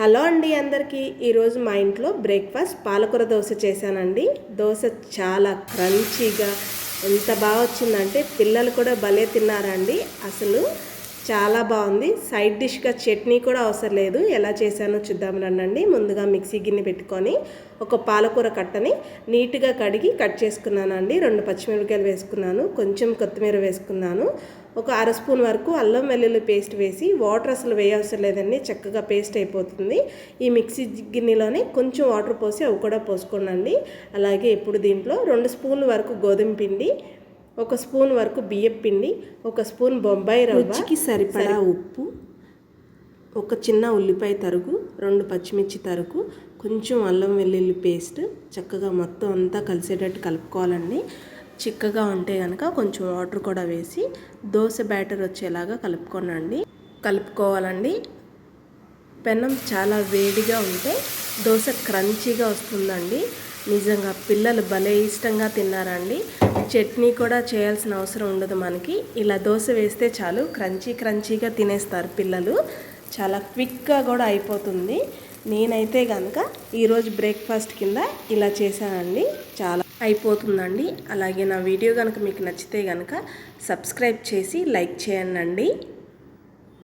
Hello అండి అందరికీ. ఈరోజు మా ఇంట్లో బ్రేక్ఫాస్ట్ పాలకూర దోశ చేశానండి. దోశ చాలా క్రంచీగా ఎంత బాగా వచ్చిందంటే పిల్లలు కూడా భలే తిన్నారండి. అసలు చాలా బాగుంది. సైడ్ డిష్గా చట్నీ కూడా అవసరం లేదు. ఎలా చేశానో చూద్దాం రండి ముందుగా మిక్సీ గిన్నె పెట్టుకొని ఒక పాలకూర కట్టని నీట్గా కడిగి కట్ చేసుకున్నానండి. రెండు పచ్చిమిరపకాయలు వేసుకున్నాను. కొంచెం కొత్తిమీర వేసుకున్నాను. ఒక అర స్పూన్ వరకు అల్లం వెల్లుల్లి పేస్ట్ వేసి వాటర్ అసలు వేయవసరం లేదండి. చక్కగా పేస్ట్ అయిపోతుంది. ఈ మిక్సీ గిన్నెలోనే కొంచెం వాటర్ పోసి అవి కూడా పోసుకోండి అలాగే ఇప్పుడు దీంట్లో రెండు స్పూన్ల వరకు గోధుమ పిండి ఒక స్పూన్ వరకు బియ్యం పిండి ఒక స్పూన్ బొంబాయి రుచికి సరిపడా ఉప్పు ఒక చిన్న ఉల్లిపాయ తరుగు రెండు పచ్చిమిర్చి తరుగు కొంచెం అల్లం వెల్లుల్లి పేస్ట్ చక్కగా మొత్తం అంతా కలిసేటట్టు కలుపుకోవాలండి. చిక్కగా ఉంటే కనుక కొంచెం వాటర్ కూడా వేసి దోశ బ్యాటర్ వచ్చేలాగా కలుపుకోనండి. కలుపుకోవాలండి. పెనం చాలా వేడిగా ఉంటే దోశ క్రంచీగా వస్తుందండి. నిజంగా పిల్లలు భలే ఇష్టంగా తిన్నారండి. చట్నీ కూడా చేయాల్సిన అవసరం ఉండదు మనకి. ఇలా దోశ వేస్తే చాలు క్రంచీ క్రంచీగా తినేస్తారు పిల్లలు. చాలా క్విక్గా కూడా అయిపోతుంది. నేనైతే కనుక ఈరోజు బ్రేక్ఫాస్ట్ కింద ఇలా చేశానండి. చాలా అయిపోతుందండి. అలాగే నా వీడియో కనుక మీకు నచ్చితే కనుక సబ్స్క్రైబ్ చేసి లైక్ చేయండి